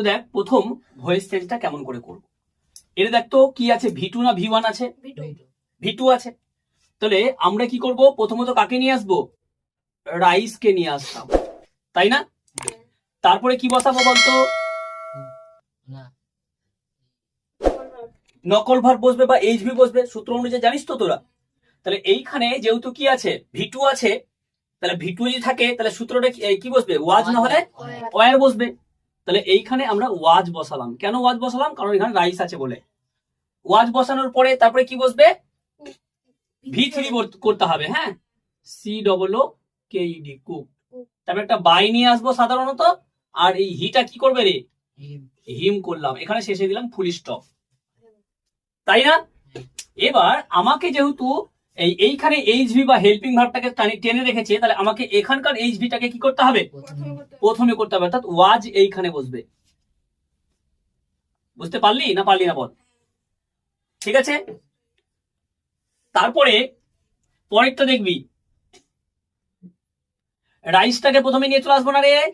তো দেখ প্রথম ভয়েস চেঞ্জটা কেমন করে করব? এটা দেখ তো কি আছে? ভি টু না ভি ওয়ান আছে? ভি টু আছে। তাহলে আমরা কি করব? প্রথমত কাকে নিয়ে আসব? রাইসকে নিয়ে আসতাম। তাই না? তারপরে কি বসাবো বলতো? নকল ভার বসবে বা এইচভি বসবে সূত্র অনুযায়ী জানিস তো তোরা? তাহলে এইখানে যেহেতু কি আছে? ভি টু আছে তাহলে ভি টু যদি থাকে তাহলে সূত্রটা কি- কি বসবে? ওয়াজ না হলে ওয়ার বসবে। তাহলে এইখানে আমরা ওয়াজ বসালাম। কেন ওয়াজ বসালাম? কারণ এখানে রাইস আছে বলে। ওয়াজ বসানোর পরে তারপরে কি বসবে? ভি থ্রি করতে হবে হ্যাঁ? C double O K D cook তারপরে একটা বাই নিয়ে আসব সাধারণত। আর এই হিটা কি করবে রে? হিম করলাম। এখানে শেষে দিলাম ফুল স্টপ তাই না? এবার আমাকে যেহেতু এই এইখানে এইচভি বা হেল্পিং ভার্বটাকে টানি- রেখেছে তাহলে আমাকে এখানকার এইচভিটাকে কি করতে হবে? প্রথমে করতে হবে। অর্থাৎ ওয়াজ এইখানে বসবে। বুঝতে পারলি না পারলি না বল? ঠিক আছে? তারপরে পরেরটা দেখবি। রাইসটাকে প্রথমে নিয়ে চলে আসব না রে?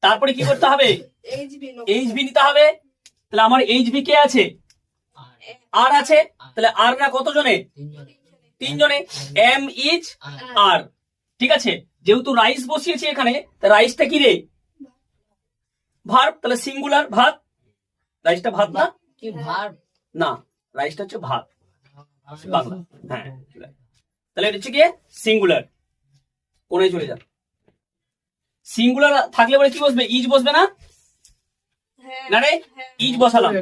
তারপরে কি করতে হবে? এইচবি নিতে হবে। তাহলে আমার এইচবি কে আছে? আর আছে? তাহলে আর না কতজনে? তিনজনে। M is R. ঠিক আছে? যেহেতু রাইস বসিয়েছি এখানে রাইসটা কি রে? ভাত তাহলে সিঙ্গুলার ভাত। রাইসটা ভাত না? কি ভার না রাইসটা হচ্ছে ভাত। বাংলা। হ্যাঁ। তাহলে এটা হচ্ছে কি? সিঙ্গুলার। কোনে চলে যান সিঙ্গুলার থাকলে পরে কি বসবে? ইজ বসবে না? না রে? ইজ বসালাম।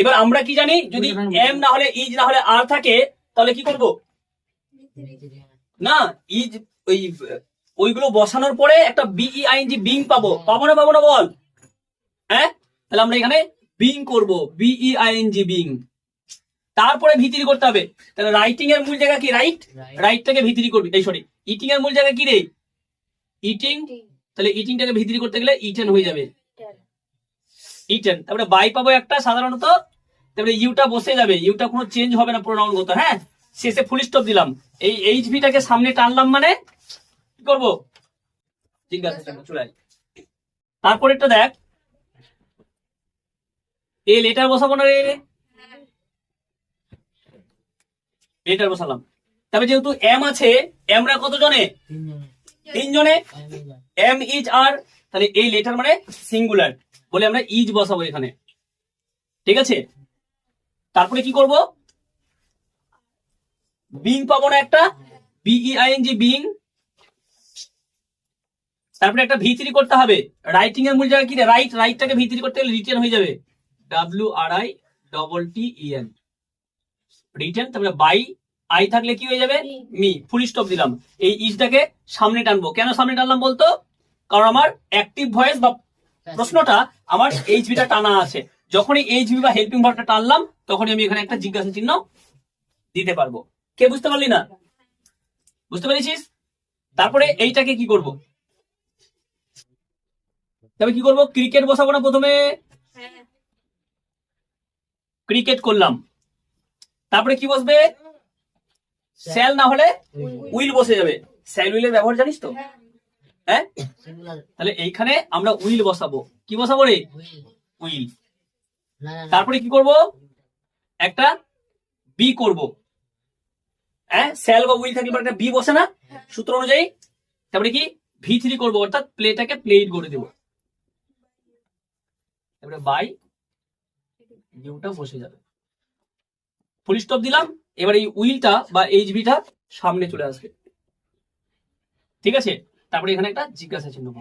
এবার আমরা কি জানি? যদি এম না হলে ইজ না হলে আর থাকে তাহলে কি করব? না ইজ ওই ওইগুলো বসানোর পরে একটা বিই আইএনজি বিং পাবো। পাবো না পাবো না বল? হ্যাঁ? তাহলে আমরা এখানে বিং করব বিই আইএনজি বিং তারপরে ভিতরি করতে হবে। তাহলে রাইটিং এর মূল জায়গা কি? রাইট রাইটটাকে ভিতরি করবি এই সরি ইটিং এর মূল জায়গা কি রে? ইটিং তাহলে ইটিংটাকে ভিতরি করতে গেলে ইটেন হয়ে যাবে। ইটেন। তারপরে বাই পাবো একটা সাধারণত তারপরে ইউটা বসে যাবে। ইউটা কোনো চেঞ্জ হবে না প্রোনাউনগত হ্যাঁ? শেষে ফুল স্টপ দিলাম। এই এইচভিটাকে সামনে টানলাম মানে কি করব? জিজ্ঞাসা চলে আয়। দেখ। এ লেটার বসাবো না রে? লেটার বসালাম। তবে যেহেতু এম আছে এমরা কতজনে? তিনজনে। এম ইজ আর তাহলে এই লেটার মানে সিঙ্গুলার বলে আমরা ইজ বসাবো এখানে। ঠিক আছে? তারপরে কি করব? বিং পাবো না একটা। বিই আইএনজি বিং তারপরে একটা ভিতরি করতে হবে। রাইটিং এর মূল জায়গা কি রাইট রাইটটাকে ভিতরি করতে গেলে রিটেন হয়ে যাবে। W R I double T E N written তারপরে বাই আই থাকলে কি হয়ে যাবে? মি ফুল স্টপ দিলাম। এই ইজটাকে সামনে টানবো। কেন সামনে টানলাম বলতো? কারণ আমার অ্যাক্টিভ ভয়েস বা প্রশ্নটা আমার এইচবিটা টানা আছে। যখনই এইচবি বা হেল্পিং ভার্বটা টানলাম তখনই আমি এখানে একটা জিজ্ঞাসা চিহ্ন দিতে পারব। কে বুঝতে পারলি না? বুঝতে পেরেছিস? তারপরে এইটাকে কি করব? তবে কি করব? ক্রিকেট বসাবো না প্রথমে? ক্রিকেট করলাম। তারপরে কি বসবে? স্যাল না হলে উইল বসে যাবে। স্যাল উইলের ব্যবহার জানিস তো? হ্যাঁ? তাহলে এইখানে আমরা উইল বসাবো। কি বসাবো রে? উইল। তারপরে কি করব? একটা বি করব। হ্যাঁ? স্যাল বা উইল থাকলে একটা বি বসে না? সূত্র অনুযায়ী। তারপরে কি? ভি থ্রি করব, অর্থাৎ প্লেটাকে প্লেট করে দেবো। তারপরে বাই ইউটা বসে যাবে। ফুল স্টপ দিলাম। এবার এই উইলটা বা এইচ বিটা সামনে চলে আসবে। ঠিক আছে? তারপরে এখানে একটা জিজ্ঞাসা চিহ্ন